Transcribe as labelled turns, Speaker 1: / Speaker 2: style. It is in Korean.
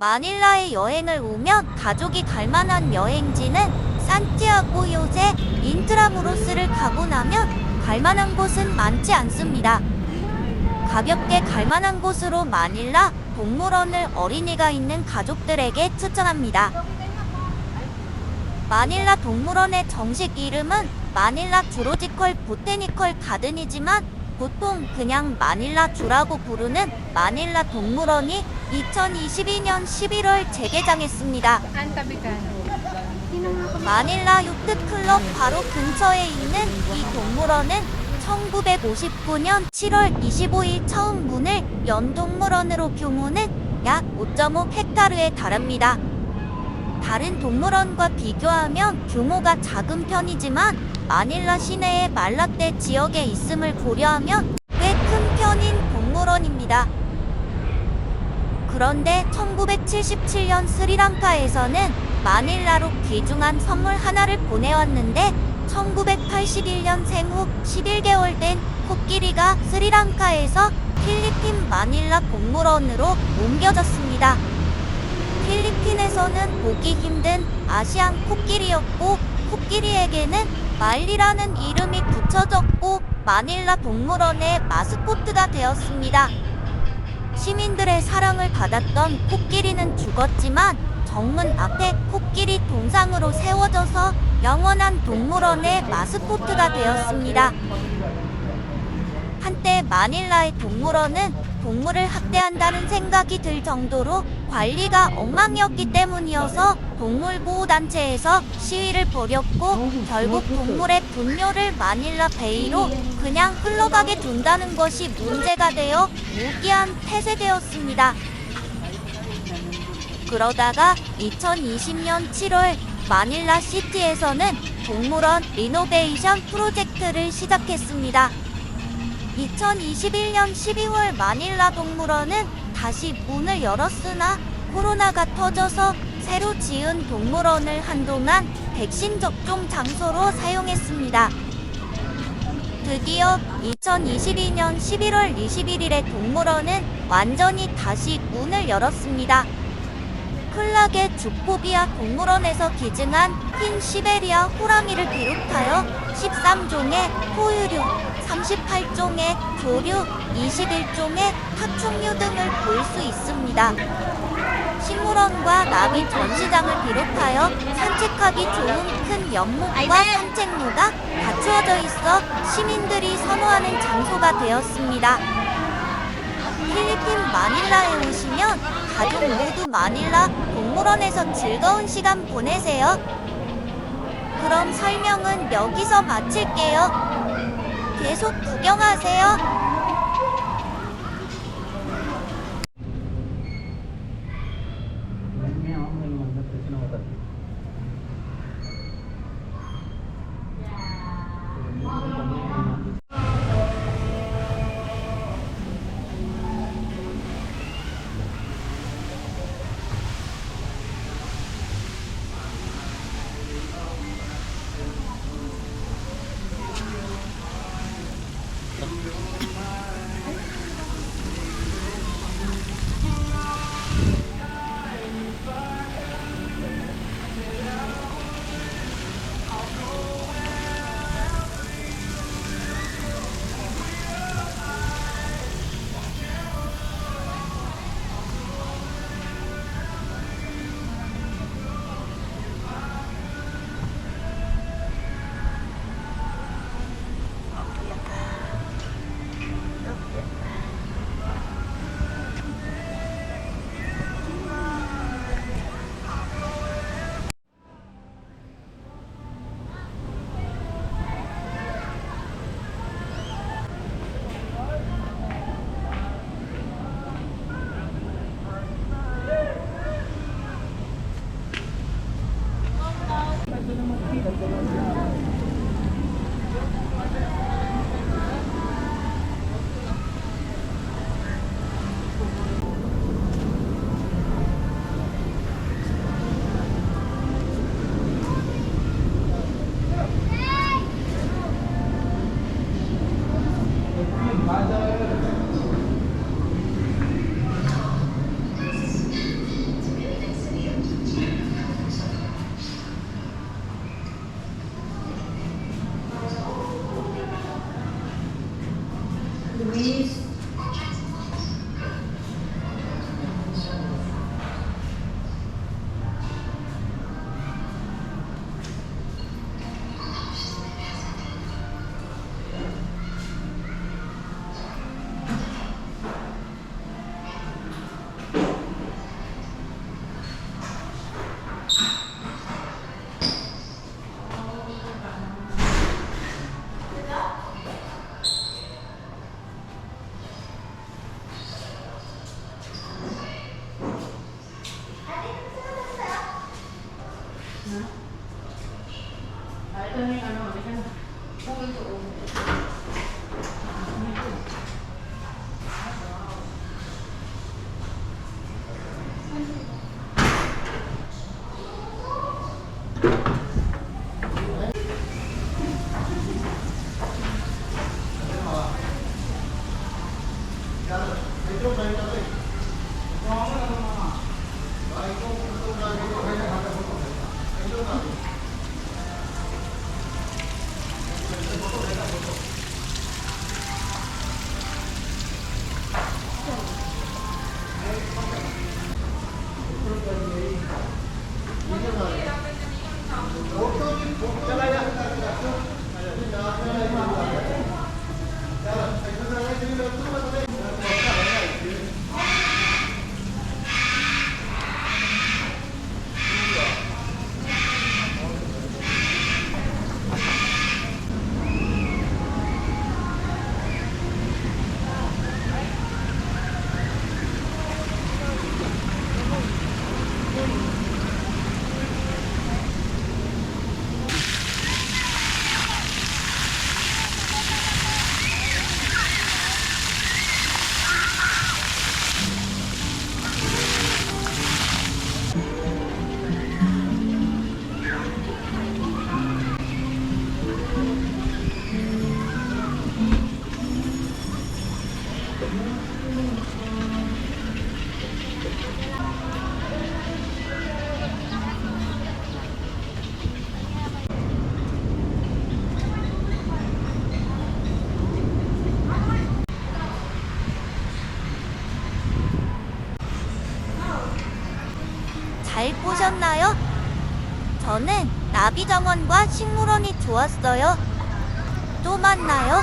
Speaker 1: 마닐라에 여행을 오면 가족이 갈 만한 여행지는 산티아고 요새 인트라무로스를 가고 나면 갈 만한 곳은 많지 않습니다. 가볍게 갈 만한 곳으로 마닐라 동물원을 어린이가 있는 가족들에게 추천합니다. 마닐라 동물원의 정식 이름은 마닐라 주로지컬 보테니컬 가든이지만 보통 그냥 마닐라 주라고 부르는 마닐라 동물원이 2022년 11월 재개장했습니다. 마닐라 요트 클럽 바로 근처에 있는 이 동물원은 1959년 7월 25일 처음 문을 연 동물원으로 규모는 약 5.5 헥타르에 달합니다. 다른 동물원과 비교하면 규모가 작은 편이지만 마닐라 시내의 말라떼 지역에 있음을 고려하면 꽤 큰 편인 동물원입니다. 그런데 1977년 스리랑카에서는 마닐라로 귀중한 선물 하나를 보내왔는데 1981년 생후 11개월 된 코끼리가 스리랑카에서 필리핀 마닐라 동물원으로 옮겨졌습니다. 필리핀에서는 보기 힘든 아시안 코끼리였고 코끼리에게는 말리라는 이름이 붙여졌고 마닐라 동물원의 마스코트가 되었습니다. 시민들의 사랑을 받았던 코끼리는 죽었지만 정문 앞에 코끼리 동상으로 세워져서 영원한 동물원의 마스코트가 되었습니다. 한때 마닐라의 동물원은 동물을 학대한다는 생각이 들 정도로 관리가 엉망이었기 때문이어서 동물보호단체에서 시위를 벌였고 결국 동물의 분뇨를 마닐라 베이로 그냥 흘러가게 둔다는 것이 문제가 되어 무기한 폐쇄되었습니다. 그러다가 2020년 7월 마닐라 시티에서는 동물원 리노베이션 프로젝트를 시작했습니다. 2021년 12월 마닐라 동물원은 다시 문을 열었으나 코로나가 터져서 새로 지은 동물원을 한동안 백신 접종 장소로 사용했습니다. 드디어 2022년 11월 21일에 동물원은 완전히 다시 문을 열었습니다. 클락의 주포비아 동물원에서 기증한 흰 시베리아 호랑이를 비롯하여 13종의 포유류, 38종의 조류, 21종의 파충류 등을 볼 수 있습니다. 식물원과 나비 전시장을 비롯하여 산책하기 좋은 큰 연못과 산책로가 갖추어져 있어 시민들이 선호하는 장소가 되었습니다. 필리핀 마닐라에 오시면 가족 모두 마닐라 동물원에서 즐거운 시간 보내세요. 그럼 설명은 여기서 마칠게요. 계속 구경하세요. 잘 보셨나요? 저는 나비정원과 식물원이 좋았어요. 또 만나요.